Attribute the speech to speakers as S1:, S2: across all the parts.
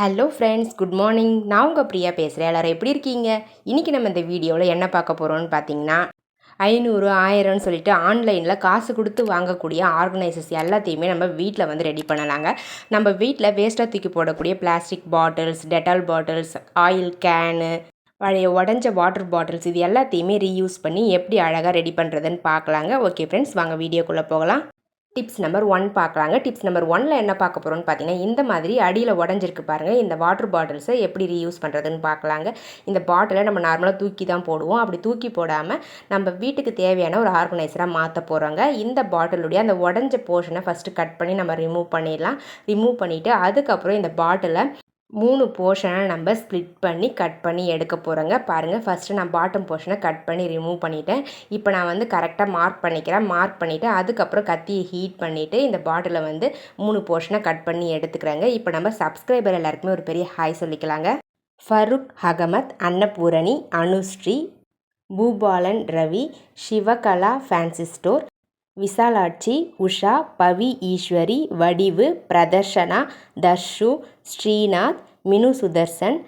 S1: Hello friends good morning நான் உங்கள் பிரியா பேசுகிறேன் எல்லோரும் எப்படி இருக்கீங்க? இன்றைக்கி நம்ம இந்த வீடியோவில் என்ன பார்க்க போகிறோம்னு பார்த்தீங்கன்னா ஐநூறு ஆயிரம்னு சொல்லிட்டு ஆன்லைனில் காசு கொடுத்து வாங்கக்கூடிய ஆர்கனைசர்ஸ் எல்லாத்தையுமே நம்ம வீட்டில் வந்து ரெடி பண்ணலாங்க. நம்ம வீட்டில் வேஸ்ட்டாக தூக்கி போடக்கூடிய plastic bottles Dettol bottles oil can பழைய உடஞ்ச வாட்டர் பாட்டில்ஸ் இது எல்லாத்தையுமே ரீயூஸ் பண்ணி எப்படி அழகாக ரெடி பண்ணுறதுன்னு பார்க்கலாங்க. ஓகே ஃப்ரெண்ட்ஸ் வாங்க வீடியோக்குள்ளே போகலாம். டிப்ஸ் நம்பர் ஒன் பார்க்கலாங்க. டிப்ஸ் நம்பர் ஒனில் என்ன பார்க்க போகிறோம்னு பார்த்தீங்கன்னா இந்த மாதிரி அடியில் உடஞ்சிருக்கு பாருங்கள் இந்த வாட்டர் பாட்டில்ஸை எப்படி ரீயூஸ் பண்ணுறதுன்னு பார்க்கலாங்க. இந்த பாட்டிலை நம்ம நார்மலாக தூக்கி தான் போடுவோம். அப்படி தூக்கி போடாமல் நம்ம வீட்டுக்கு தேவையான ஒரு ஆர்கனைசராக மாற்ற போகிறோங்க இந்த பாட்டிலுடைய அந்த உடஞ்ச போர்ஷனை ஃபஸ்ட்டு கட் பண்ணி நம்ம ரிமூவ் பண்ணிடலாம். ரிமூவ் பண்ணிவிட்டு அதுக்கப்புறம் இந்த பாட்டிலை மூணு போர்ஷனை நம்ம ஸ்ப்ளிட் பண்ணி கட் பண்ணி எடுக்க போகிறோங்க பாருங்கள் ஃபஸ்ட்டு நான் பாட்டம் போர்ஷனை கட் பண்ணி ரிமூவ் பண்ணிவிட்டேன் இப்போ நான் வந்து கரெக்டாக மார்க் பண்ணிக்கிறேன். மார்க் பண்ணிவிட்டு அதுக்கப்புறம் கத்தியை ஹீட் பண்ணிவிட்டு இந்த பாட்டிலை வந்து மூணு போர்ஷனை கட் பண்ணி எடுத்துக்கிறேங்க. இப்போ நம்ம சப்ஸ்கிரைபர் எல்லாருக்குமே ஒரு பெரிய hi சொல்லிக்கலாங்க. Farook Ahamed Annapoorani Anushree Boopalan Ravi Sivakala fancy store Visalakshi Usha Pavi Eswari Vadivu Pradharshana Dharshu Srinath Minu Sudharsan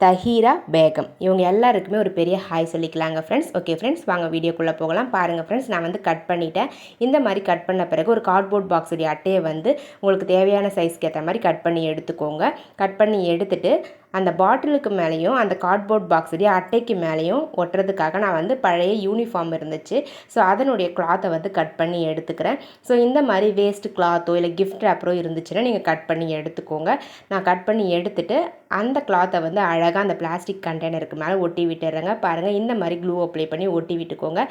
S1: Thahira Begum. இவங்க எல்லாருக்குமே ஒரு பெரிய ஹாய் சொல்லிக்கலாங்க ஃப்ரெண்ட்ஸ் ஓகே ஃப்ரெண்ட்ஸ் வாங்க வீடியோக்குள்ளே போகலாம். பாருங்கள் ஃப்ரெண்ட்ஸ் நான் வந்து கட் பண்ணிட்டேன். இந்த மாதிரி கட் பண்ண பிறகு ஒரு கார்ட்போர்ட் பாக்ஸுடைய அட்டையை வந்து உங்களுக்கு தேவையான சைஸ்க்கு ஏற்ற மாதிரி கட் பண்ணி எடுத்துக்கோங்க. கட் பண்ணி எடுத்துகிட்டு அந்த பாட்டிலுக்கு மேலேயும் அந்த கார்ட்போர்ட் பாக்ஸுடைய அட்டைக்கு மேலேயும் ஒட்டுறதுக்காக நான் வந்து பழைய யூனிஃபார்ம் இருந்துச்சு. ஸோ அதனுடைய கிளாத்தை வந்து கட் பண்ணி எடுத்துக்கிறேன். ஸோ இந்த மாதிரி வேஸ்ட் கிளாத்தோ இல்லை கிஃப்ட் ரேப்பரோ இருந்துச்சுன்னா நீங்கள் கட் பண்ணி எடுத்துக்கோங்க. நான் கட் பண்ணி எடுத்துட்டு அந்த கிளாத்தை வந்து அழகாக அந்த பிளாஸ்டிக் கண்டெய்னருக்கு மேலே ஒட்டி விட்டுறேங்க. பாருங்கள் இந்த மாதிரி க்ளூ அப்ளை பண்ணி ஒட்டி விட்டுக்கோங்க.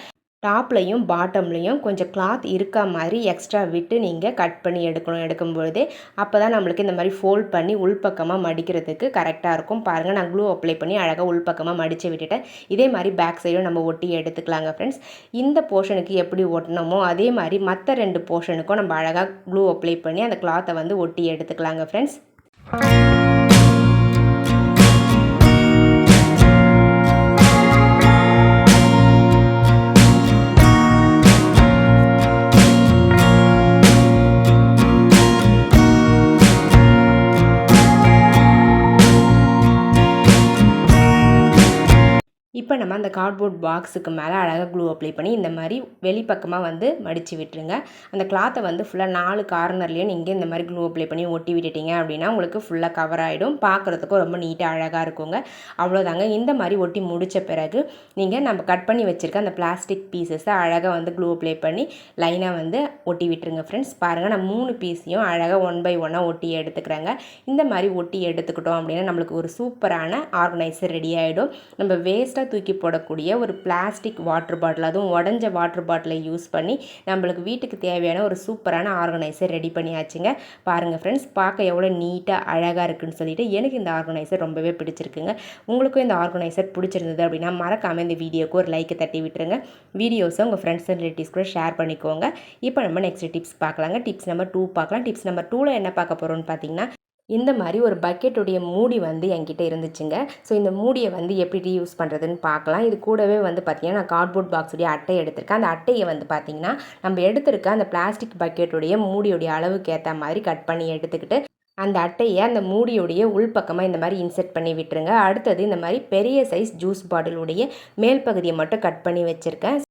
S1: டாப்லையும் பாட்டம்லையும் கொஞ்சம் கிளாத் இருக்கா மாதிரி எக்ஸ்ட்ரா விட்டு நீங்கள் கட் பண்ணி எடுக்கணும். எடுக்கும்பொழுதே அப்போ தான் நம்மளுக்கு இந்த மாதிரி ஃபோல்ட் பண்ணி உள்பக்கமாக மடிக்கிறதுக்கு கரெக்டாக இருக்கும். பாருங்கள் நான் க்ளூ அப்ளை பண்ணி அழகாக உள்பக்கமாக மடித்து விட்டுட்டேன். இதே மாதிரி பேக் சைடும் நம்ம ஒட்டி எடுத்துக்கலாங்க ஃப்ரெண்ட்ஸ் இந்த போர்ஷனுக்கு எப்படி ஒட்டணுமோ அதே மாதிரி மற்ற ரெண்டு போர்ஷனுக்கும் நம்ம அழகாக க்ளூ அப்ளை பண்ணி அந்த கிளாத்தை வந்து ஒட்டி எடுத்துக்கலாங்க ஃப்ரெண்ட்ஸ் இப்போ நம்ம அந்த கார்ட்போர்ட் பாக்ஸுக்கு மேலே அழகாக க்ளூ அப்ளை பண்ணி இந்த மாதிரி வெளிப்பக்கமாக வந்து மடித்து விட்டுருங்க. அந்த கிளாத்தை வந்து ஃபுல்லாக நாலு கார்னர்லேயும் நீங்கள் இந்த மாதிரி க்ளூ அப்ளை பண்ணி ஒட்டி விட்டுட்டீங்க அப்படின்னா உங்களுக்கு ஃபுல்லாக கவர் ஆகிடும் பார்க்குறதுக்கும் ரொம்ப நீட்டாக அழகாக இருக்குங்க. அவ்வளோதாங்க இந்த மாதிரி ஒட்டி முடித்த பிறகு நீங்கள் நம்ம கட் பண்ணி வச்சுருக்க அந்த பிளாஸ்டிக் பீசஸை அழகாக வந்து க்ளூ அப்ளை பண்ணி லைனாக வந்து ஒட்டி விட்டுருங்க ஃப்ரெண்ட்ஸ் பாருங்கள் நான் மூணு பீஸையும் அழகாக ஒன் பை ஒன்னாக ஒட்டி எடுத்துக்கிறேங்க. இந்த மாதிரி ஒட்டி எடுத்துக்கிட்டோம் அப்படின்னா நம்மளுக்கு ஒரு சூப்பரான ஆர்கனைசர் ரெடி ஆகிடும் நம்ம வேஸ்ட்டாக தூக்கி போடக்கூடிய ஒரு பிளாஸ்டிக் வாட்டர் பாட்டில் அதுவும் உடஞ்ச வாட்டர் பாட்டிலை யூஸ் பண்ணி நம்மளுக்கு வீட்டுக்கு தேவையான ஒரு சூப்பரான ஆர்கனைசர் ரெடி பண்ணியாச்சுங்க. பாருங்கள் ஃப்ரெண்ட்ஸ் பார்க்க எவ்வளோ நீட்டாக அழகாக இருக்குன்னு சொல்லிட்டு எனக்கு இந்த ஆர்கனைசர் ரொம்பவே பிடிச்சிருக்குங்க. உங்களுக்கும் இந்த ஆர்கனைசர் பிடிச்சிருந்தது அப்படின்னா மறக்காமல் இந்த வீடியோக்கு ஒரு லைக்கை தட்டி விட்டுருங்க. வீடியோஸை உங்கள் ஃப்ரெண்ட்ஸ் அண்ட் ரிலேட்டிவ்ஸ் கூட ஷேர் பண்ணிக்கோங்க. இப்போ நம்ம நெக்ஸ்ட் டிப்ஸ் பார்க்கலாங்க. டிப்ஸ் நம்பர் டூ பார்க்கலாம். டிப்ஸ் நம்பர் டூவில் என்ன பார்க்க போகிறோம்னு பார்த்தீங்கன்னா இந்த மாதிரி ஒரு பக்கெட்டுடைய மூடி வந்து என்கிட்ட இருந்துச்சுங்க. ஸோ இந்த மூடியை வந்து எப்படி ரீயூஸ் பண்ணுறதுன்னு பார்க்கலாம். இது கூடவே வந்து பார்த்திங்கன்னா நான் கார்ட்போர்ட் பாக்ஸுடைய அட்டை எடுத்திருக்கேன். அந்த அட்டையை வந்து பார்த்திங்கன்னா நம்ம எடுத்திருக்க அந்த பிளாஸ்டிக் பக்கெட்டுடைய மூடியுடைய அளவுக்கு ஏற்ற மாதிரி கட் பண்ணி எடுத்துக்கிட்டு அந்த அட்டையை அந்த மூடியுடைய உள்பக்கமாக இந்த மாதிரி இன்செர்ட் பண்ணி விட்டுருங்க. அடுத்தது இந்த மாதிரி பெரிய சைஸ் ஜூஸ் பாட்டிலுடைய மேல் பகுதியை மட்டும் கட் பண்ணி வச்சுருக்கேன்.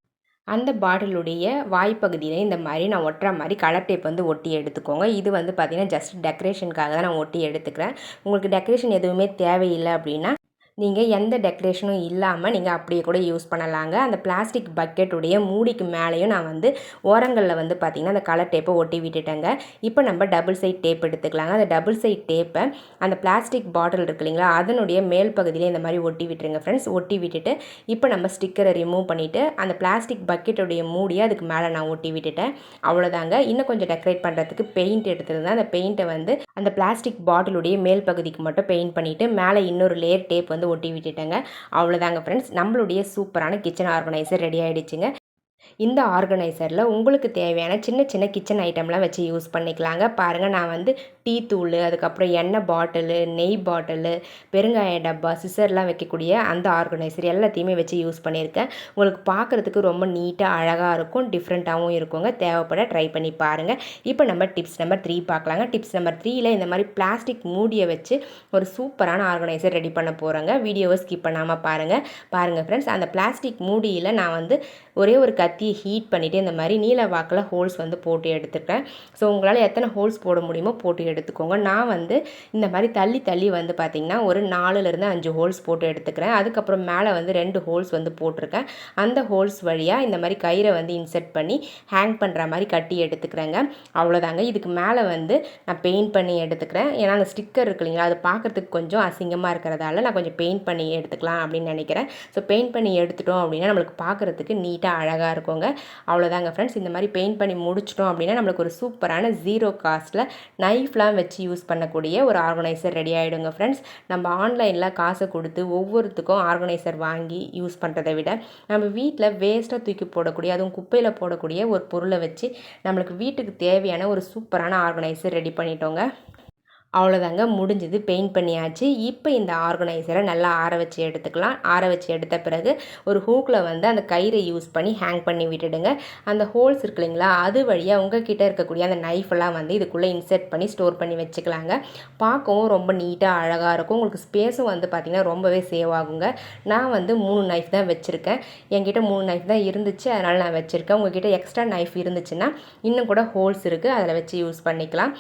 S1: அந்த பாட்டிலுடைய வாய்ப்பகுதியில் இந்த மாதிரி நான் ஒட்டுற மாதிரி கலர் டேப் வந்து ஒட்டி எடுத்துக்கோங்க. இது வந்து பார்த்திங்கன்னா ஜஸ்ட் டெக்கரேஷனுக்காக தான் நான் ஒட்டி எடுத்துக்கிறேன். உங்களுக்கு டெக்கரேஷன் எதுவுமே தேவையில்லை அப்படின்னா நீங்கள் எந்த டெக்கரேஷனும் இல்லாமல் நீங்கள் அப்படியே கூட யூஸ் பண்ணலாங்க. அந்த பிளாஸ்டிக் பக்கெட்டுடைய மூடிக்கு மேலேயும் நான் வந்து ஓரங்களில் வந்து பார்த்திங்கன்னா அந்த கலர் டேப்பை ஒட்டி விட்டுட்டேங்க. இப்போ நம்ம டபுள் சைட் டேப் எடுத்துக்கலாங்க. அந்த டபுள் சைட் டேப்பை அந்த பிளாஸ்டிக் பாட்டில் இருக்கு இல்லைங்களா அதனுடைய மேல் பகுதியில் இந்த மாதிரி ஒட்டி விட்டுருங்க ஃப்ரெண்ட்ஸ் ஒட்டி விட்டுட்டு இப்போ நம்ம ஸ்டிக்கரை ரிமூவ் பண்ணிவிட்டு அந்த பிளாஸ்டிக் பக்கெட்டுடைய மூடியை அதுக்கு மேலே நான் ஒட்டி விட்டுட்டேன். அவ்வளோதாங்க இன்னும் கொஞ்சம் டெக்கரேட் பண்ணுறதுக்கு பெயிண்ட் எடுத்துருந்தேன். அந்த பெயிண்ட்டை வந்து அந்த பிளாஸ்டிக் பாட்டிலுடைய மேல் பகுதிக்கு மட்டும் பெயிண்ட் பண்ணிவிட்டு மேலே இன்னொரு லேயர் டேப் வந்து ஒட்டி விட்டுட்டேங்க. அவ்வளோதாங்க ஃப்ரெண்ட்ஸ் நம்மளுடைய சூப்பரான கிச்சன் ஆர்கனைசர் ரெடி ஆகிடுச்சுங்க இந்த ஆர்கனைசரில் உங்களுக்கு தேவையான சின்ன சின்ன கிச்சன் ஐட்டம்லாம் வச்சு யூஸ் பண்ணிக்கலாங்க. பாருங்கள் நான் வந்து டீ தூள் அதுக்கப்புறம் எண்ணெய் பாட்டிலு நெய் பாட்டிலு பெருங்காய டப்பா சிசர்லாம் வைக்கக்கூடிய அந்த ஆர்கனைசர் எல்லாத்தையுமே வச்சு யூஸ் பண்ணியிருக்கேன். உங்களுக்கு பார்க்குறதுக்கு ரொம்ப நீட்டாக அழகாக இருக்கும் டிஃப்ரெண்ட்டாகவும் இருக்குங்க. தேவைப்பட ட்ரை பண்ணி பாருங்கள் இப்போ நம்ம டிப்ஸ் நம்பர் த்ரீ பார்க்கலாங்க. டிப்ஸ் நம்பர் த்ரீயில் இந்த மாதிரி பிளாஸ்டிக் மூடியை வச்சு ஒரு சூப்பரான ஆர்கனைசர் ரெடி பண்ண போகிறேங்க வீடியோவை ஸ்கிப் பண்ணாமல் பாருங்கள் பாருங்கள் ஃப்ரெண்ட்ஸ் அந்த பிளாஸ்டிக் மூடியில் நான் வந்து ஒரே ஒரு எல்லாத்தையும் ஹீட் பண்ணிவிட்டு இந்த மாதிரி நீல வாக்கில் ஹோல்ஸ் வந்து போட்டு எடுத்துக்கிறேன். ஸோ உங்களால் எத்தனை ஹோல்ஸ் போட முடியுமோ போட்டு எடுத்துக்கோங்க. நான் வந்து இந்த மாதிரி தள்ளி தள்ளி வந்து பார்த்திங்கன்னா ஒரு நாலுலேருந்து அஞ்சு ஹோல்ஸ் போட்டு எடுத்துக்கிறேன். அதுக்கப்புறம் மேலே வந்து ரெண்டு ஹோல்ஸ் வந்து போட்டிருக்கேன். அந்த ஹோல்ஸ் வழியாக இந்த மாதிரி கயிறை வந்து இன்செர்ட் பண்ணி ஹேங் பண்ணுற மாதிரி கட்டி எடுத்துக்கிறேங்க. அவ்வளோதாங்க இதுக்கு மேலே வந்து நான் பெயிண்ட் பண்ணி எடுத்துக்கிறேன். ஏன்னா அந்த ஸ்டிக்கர் இருக்கு இல்லைங்களா அது பார்க்குறதுக்கு கொஞ்சம் அசிங்கமாக இருக்கிறதால நான் கொஞ்சம் பெயிண்ட் பண்ணி எடுத்துக்கலாம் அப்படின்னு நினைக்கிறேன். ஸோ பெயிண்ட் பண்ணி எடுத்துட்டோம் அப்படின்னா நம்மளுக்கு பார்க்குறதுக்கு நீட்டாக அழகாக இருக்கும். இருக்குங்க அவ்வளோதாங்க ஃப்ரெண்ட்ஸ் இந்த மாதிரி பெயிண்ட் பண்ணி முடிச்சிட்டோம் அப்படின்னா நம்மளுக்கு ஒரு சூப்பரான ஜீரோ காஸ்ட்டில் நைஃப்லாம் வச்சு யூஸ் பண்ணக்கூடிய ஒரு ஆர்கனைசர் ரெடி ஆகிடுங்க ஃப்ரெண்ட்ஸ் நம்ம ஆன்லைனில் காசை கொடுத்து ஒவ்வொருத்துக்கும் ஆர்கனைசர் வாங்கி யூஸ் பண்ணுறதை விட நம்ம வீட்டில் வேஸ்ட்டாக தூக்கி போடக்கூடிய அதுவும் குப்பையில் போடக்கூடிய ஒரு பொருளை வச்சு நம்மளுக்கு வீட்டுக்கு தேவையான ஒரு சூப்பரான ஆர்கனைசர் ரெடி பண்ணிட்டோங்க. அவ்வளோதாங்க முடிஞ்சது. பெயிண்ட் பண்ணியாச்சு. இப்போ இந்த ஆர்கனைசரை நல்லா ஆற வச்சு எடுத்துக்கலாம். ஆற வச்சு எடுத்த பிறகு ஒரு ஹூக்கில் வந்து அந்த கயிறை யூஸ் பண்ணி ஹேங் பண்ணி விட்டுடுங்க. அந்த ஹோல்ஸ் இருக்கு இல்லைங்களா அது வழியாக உங்ககிட்ட இருக்கக்கூடிய அந்த நைஃபெல்லாம் வந்து இதுக்குள்ளே இன்செர்ட் பண்ணி ஸ்டோர் பண்ணி வச்சுக்கலாங்க. பார்க்கவும் ரொம்ப நீட்டாக அழகாக இருக்கும். உங்களுக்கு ஸ்பேஸும் வந்து பார்த்திங்கன்னா ரொம்பவே சேவ் ஆகுங்க. நான் வந்து மூணு நைஃப் தான் வச்சுருக்கேன். என்கிட்ட மூணு நைஃப் தான் இருந்துச்சு. அதனால் நான் வச்சுருக்கேன். உங்ககிட்ட எக்ஸ்ட்ரா நைஃப் இருந்துச்சுன்னா இன்னும் கூட ஹோல்ஸ் இருக்குது அதில் வச்சு யூஸ் பண்ணிக்கலாம்.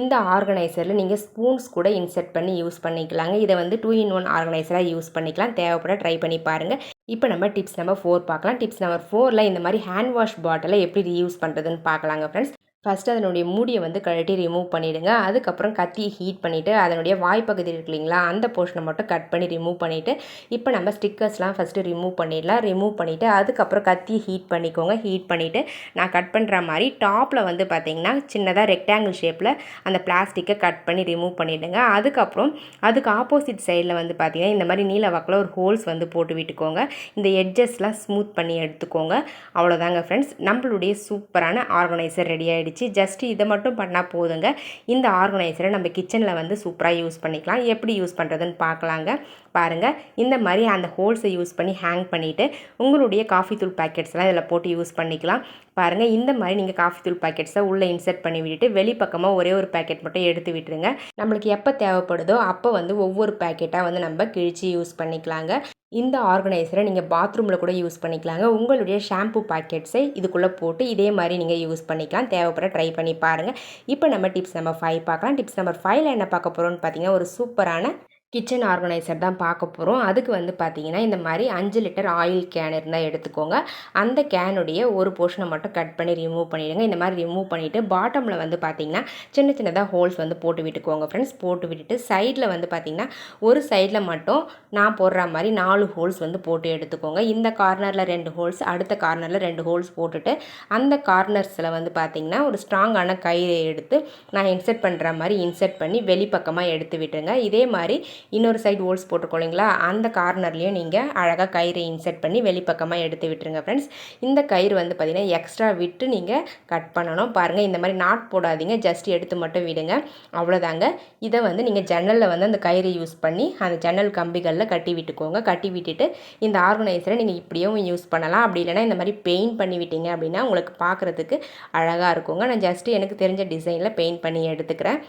S1: இந்த ஆர்கனைசரில் நீங்கள் ஸ்பூன்ஸ் கூட இன்செர்ட் பண்ணி யூஸ் பண்ணிக்கலாங்க. இதை வந்து டூ இன் ஒன் ஆர்கனைசராக யூஸ் பண்ணிக்கலாம். தேவைப்பட ட்ரை பண்ணி பாருங்கள் இப்போ நம்ம டிப்ஸ் நம்பர் ஃபோர் பார்க்கலாம். டிப்ஸ் நம்பர் ஃபோரில் இந்த மாதிரி ஹேண்ட் வாஷ் பாட்டிலை எப்படி யூஸ் பண்ணுறதுன்னு பார்க்கலாங்க ஃப்ரெண்ட்ஸ். ஃபஸ்ட்டு அதனுடைய மூடியை வந்து கழட்டி ரிமூவ் பண்ணிவிடுங்க அதுக்கப்புறம் கத்தி ஹீட் பண்ணிவிட்டு அதனுடைய வாய்ப்பகுதி இருக்கு இல்லைங்களா அந்த போர்ஷனை மட்டும் கட் பண்ணி ரிமூவ் பண்ணிவிட்டு இப்போ நம்ம ஸ்டிக்கர்ஸ்லாம் ஃபஸ்ட்டு ரிமூவ் பண்ணிடலாம். ரிமூவ் பண்ணிவிட்டு அதுக்கப்புறம் கத்தி ஹீட் பண்ணிக்கோங்க. ஹீட் பண்ணிவிட்டு நான் கட் பண்ணுற மாதிரி டாப்பில் வந்து பார்த்திங்கன்னா சின்னதாக ரெக்டாங்கிள் ஷேப்பில் அந்த பிளாஸ்டிக்கை கட் பண்ணி ரிமூவ் பண்ணிவிடுங்க அதுக்கப்புறம் அதுக்கு ஆப்போசிட் சைடில் வந்து பார்த்திங்கன்னா இந்த மாதிரி நீல வாக்கில் ஒரு ஹோல்ஸ் வந்து போட்டு விட்டுக்கோங்க. இந்த எட்ஜஸ்லாம் ஸ்மூத் பண்ணி எடுத்துக்கோங்க. அவ்வளோதாங்க ஃப்ரெண்ட்ஸ் நம்மளுடைய சூப்பரான ஆர்கனைசர் ரெடி ஆகிடுச்சு இருந்துச்சு ஜஸ்ட் இதை மட்டும் பண்ணால் போதுங்க. இந்த ஆர்கனைசரை நம்ம கிச்சனில் வந்து சூப்பராக யூஸ் பண்ணிக்கலாம். எப்படி யூஸ் பண்ணுறதுன்னு பார்க்கலாங்க. பாருங்கள் இந்த மாதிரி அந்த ஹோல்ஸை யூஸ் பண்ணி ஹேங் பண்ணிவிட்டு உங்களுடைய காஃபி தூள் பேக்கெட்ஸ்லாம் இதில் போட்டு யூஸ் பண்ணிக்கலாம். பாருங்கள் இந்த மாதிரி நீங்கள் காஃபி தூள் பேக்கெட்ஸை உள்ளே இன்சர்ட் பண்ணி விட்டுட்டு வெளிப்பக்கமாக ஒரே ஒரு பேக்கெட் மட்டும் எடுத்து விட்டுருங்க. நம்மளுக்கு எப்போ தேவைப்படுதோ அப்போ வந்து ஒவ்வொரு பேக்கெட்டாக வந்து நம்ம கிழிச்சு யூஸ் பண்ணிக்கலாங்க. இந்த ஆர்கனைசரை நீங்கள் பாத்ரூமில் கூட யூஸ் பண்ணிக்கலாங்க. உங்களுடைய ஷாம்பு பாக்கெட்ஸை இதுக்குள்ளே போட்டு இதே மாதிரி நீங்கள் யூஸ் பண்ணிக்கலாம். தேவைப்பட ட்ரை பண்ணி பாருங்கள் இப்போ நம்ம டிப்ஸ் நம்பர் ஃபைவ் பார்க்கலாம். டிப்ஸ் நம்பர் ஃபைவ்ல என்ன பார்க்க போகிறோம்னு பார்த்தீங்கன்னா ஒரு சூப்பரான கிச்சன் ஆர்கனைசர் தான் பார்க்க போகிறோம் அதுக்கு வந்து பார்த்திங்கன்னா இந்த மாதிரி அஞ்சு லிட்டர் ஆயில் கேன் இருந்தால் எடுத்துக்கோங்க. அந்த கேனுடைய ஒரு போர்ஷனை மட்டும் கட் பண்ணி ரிமூவ் பண்ணிவிடுங்க இந்த மாதிரி ரிமூவ் பண்ணிவிட்டு பாட்டமில் வந்து பார்த்திங்கன்னா சின்ன சின்னதாக ஹோல்ஸ் வந்து போட்டு விட்டுக்கோங்க ஃப்ரெண்ட்ஸ் போட்டு விட்டுட்டு சைடில் வந்து பார்த்திங்கன்னா ஒரு சைடில் மட்டும் நான் போடுற மாதிரி நாலு ஹோல்ஸ் வந்து போட்டு எடுத்துக்கோங்க. இந்த கார்னரில் ரெண்டு ஹோல்ஸ் அடுத்த கார்னரில் ரெண்டு ஹோல்ஸ் போட்டுட்டு அந்த கார்னர்ஸில் வந்து பார்த்திங்கன்னா ஒரு ஸ்ட்ராங்கான கயிறை எடுத்து நான் இன்செர்ட் பண்ணுற மாதிரி இன்செர்ட் பண்ணி வெளிப்பக்கமாக எடுத்து விட்டுருங்க. இதே மாதிரி இன்னொரு சைடு ஹோல்ஸ் போட்டிருக்கோம் இல்லைங்களா? அந்த கார்னர்லேயும் நீங்கள் அழகாக கயிறு இன்செர்ட் பண்ணி வெளிப்பக்கமாக எடுத்து விட்டுருங்க ஃப்ரெண்ட்ஸ் இந்த கயிறு வந்து பார்த்திங்கன்னா எக்ஸ்ட்ரா விட்டு நீங்கள் கட் பண்ணணும். பாருங்கள் இந்த மாதிரி நாட் போடாதீங்க. ஜஸ்ட் எடுத்து மட்டும் விடுங்க. அவ்வளோதாங்க இதை வந்து நீங்கள் ஜன்னலில் வந்து அந்த கயிறு யூஸ் பண்ணி அந்த ஜன்னல் கம்பிகளில் கட்டி விட்டுக்கோங்க. கட்டி விட்டுட்டு இந்த ஆர்கனைசரை நீங்கள் இப்படியும் யூஸ் பண்ணலாம். அப்படி இல்லைனா இந்த மாதிரி பெயிண்ட் பண்ணி விட்டீங்க அப்படின்னா உங்களுக்கு பார்க்குறதுக்கு அழகாக இருக்குங்க. நான் ஜஸ்ட்டு எனக்கு தெரிஞ்ச டிசைனில் பெயிண்ட் பண்ணி எடுத்துக்கிறேன்.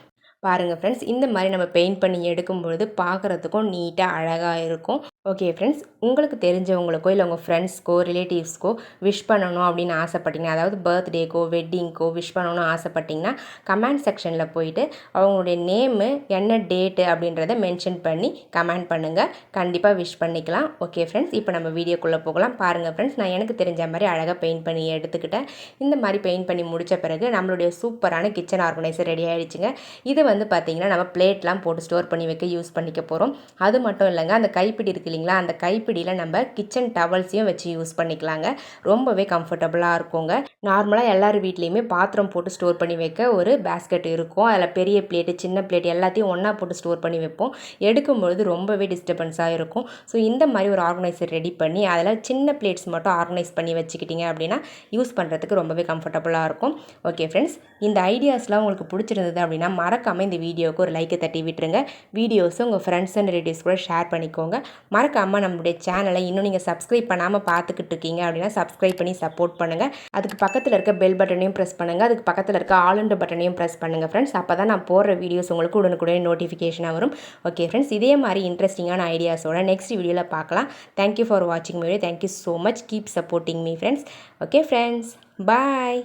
S1: பாருங்கள் ஃப்ரெண்ட்ஸ் இந்த மாதிரி நம்ம பெயிண்ட் பண்ணி எடுக்கும்பொழுது பார்க்குறதுக்கும் நீட்டாக அழகாக இருக்கும். ஓகே ஃப்ரெண்ட்ஸ் உங்களுக்கு தெரிஞ்சவங்களுக்கோ இல்லை உங்கள் ஃப்ரெண்ட்ஸ்க்கோ ரிலேட்டிவ்ஸ்க்கோ விஷ் பண்ணணும் அப்படின்னு ஆசைப்பட்டீங்கன்னா அதாவது பர்த்டேக்கோ வெட்டிங்க்கோ விஷ் பண்ணணும்னு ஆசைப்பட்டிங்கன்னா கமெண்ட் செக்ஷனில் போயிட்டு அவங்களுடைய நேமு என்ன டேட்டு அப்படின்றத மென்ஷன் பண்ணி கமெண்ட் பண்ணுங்கள் கண்டிப்பாக விஷ் பண்ணிக்கலாம். ஓகே ஃப்ரெண்ட்ஸ் இப்போ நம்ம வீடியோக்குள்ளே போகலாம். பாருங்கள் ஃப்ரெண்ட்ஸ் நான் எனக்கு தெரிஞ்ச மாதிரி அழகாக பெயிண்ட் பண்ணி எடுத்துக்கிட்டேன். இந்த மாதிரி பெயிண்ட் பண்ணி முடித்த பிறகு நம்மளுடைய சூப்பரான கிச்சன் ஆர்கனைசர் ரெடி ஆகிடுச்சுங்க இது வந்து பார்த்திங்கன்னா நம்ம பிளேட்லாம் போட்டு ஸ்டோர் பண்ணி வைக்க யூஸ் பண்ணிக்க போகிறோம் அது மட்டும் இல்லைங்க அந்த கைப்பிடி இருக்கு இல்லைங்களா? அந்த கைப்பிடியில் நம்ம கிச்சன் டவல்ஸையும் வச்சு யூஸ் பண்ணிக்கலாங்க. ரொம்பவே கம்ஃபர்டபுளாக இருக்குங்க. நார்மலாக எல்லார் வீட்லேயுமே பாத்திரம் போட்டு ஸ்டோர் பண்ணி வைக்க ஒரு பேஸ்கெட் இருக்கும். அதில் பெரிய பிளேட்டு சின்ன பிளேட் எல்லாத்தையும் ஒன்றா போட்டு ஸ்டோர் பண்ணி வைப்போம். எடுக்கும்பொழுது ரொம்பவே டிஸ்டர்பன்ஸாக இருக்கும். ஸோ இந்த மாதிரி ஒரு ஆர்கனைசர் ரெடி பண்ணி அதில் சின்ன பிளேட்ஸ் மட்டும் ஆர்கனைஸ் பண்ணி வச்சுக்கிட்டிங்க அப்படின்னா யூஸ் பண்ணுறதுக்கு ரொம்பவே கம்ஃபர்டபுளாக இருக்கும். ஓகே ஃப்ரெண்ட்ஸ் இந்த ஐடியாஸ்லாம் உங்களுக்கு பிடிச்சிருந்தது அப்படின்னா மறக்காமல் இந்த வீடியோவுக்கு ஒரு லைக்கை தட்டி விட்டுருங்க. வீடியோஸும் உங்கள் ஃப்ரெண்ட்ஸ் அண்ட் ரிலேட்டிவ்ஸ் கூட ஷேர் பண்ணிக்கோங்க. மறக்காமல் நம்மளுடைய சேனலை இன்னும் நீங்கள் சப்ஸ்கிரைப் பண்ணாமல் பார்த்துக்கிட்டு இருக்கீங்க அப்படின்னா சப்ஸ்கிரைப் பண்ணி சப்போர்ட் பண்ணுங்கள் அதுக்கு பக்கத்தில் இருக்க பெல் பட்டனையும் ப்ரெஸ் பண்ணுங்கள் அதுக்கு பக்கத்தில் இருக்க ஆளுண்டு பட்டனையும் ப்ரெஸ் பண்ணுங்கள் ஃப்ரெண்ட்ஸ் அப்போ தான் நான் போடுற வீடியோஸ் உங்களுக்கு உடனுக்குடனே நோட்டிஃபிகேஷனாக வரும். ஓகே ஃப்ரெண்ட்ஸ் இதே மாதிரி இன்ட்ரெஸ்டிங்கான ஐடியாஸோட நெக்ஸ்ட் வீடியோவில் பார்க்கலாம். தேங்க்யூ ஃபார் வாட்சிங் video thank you so much keep supporting me friends okay friends bye